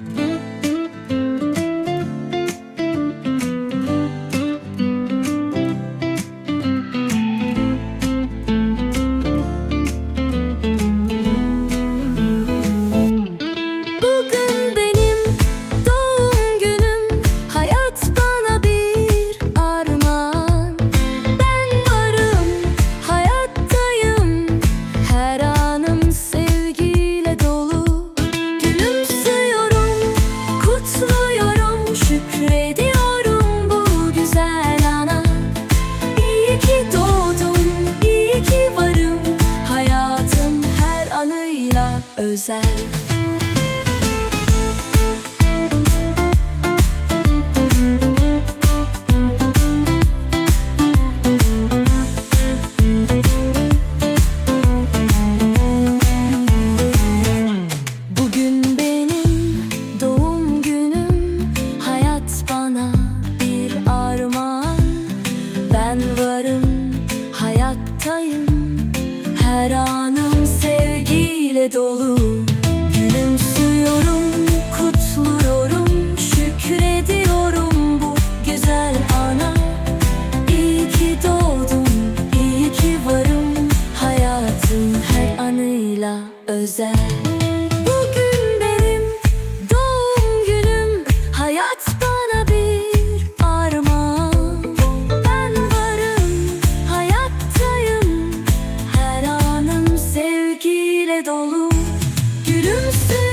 Mm-hmm. şükrediyorum bu güzel ana. İyi doğdum, iyi varım. Hayatım her anıyla özel. sana bir armağan. Ben varım hayattayım. Her anım sevgiyle dolu. Gülümsüyorum kutluyorum. Şükrediyorum bu güzel ana. İyi ki doğdum iyi ki varım. Hayatın her anıyla özel. dolu. Gülümsün.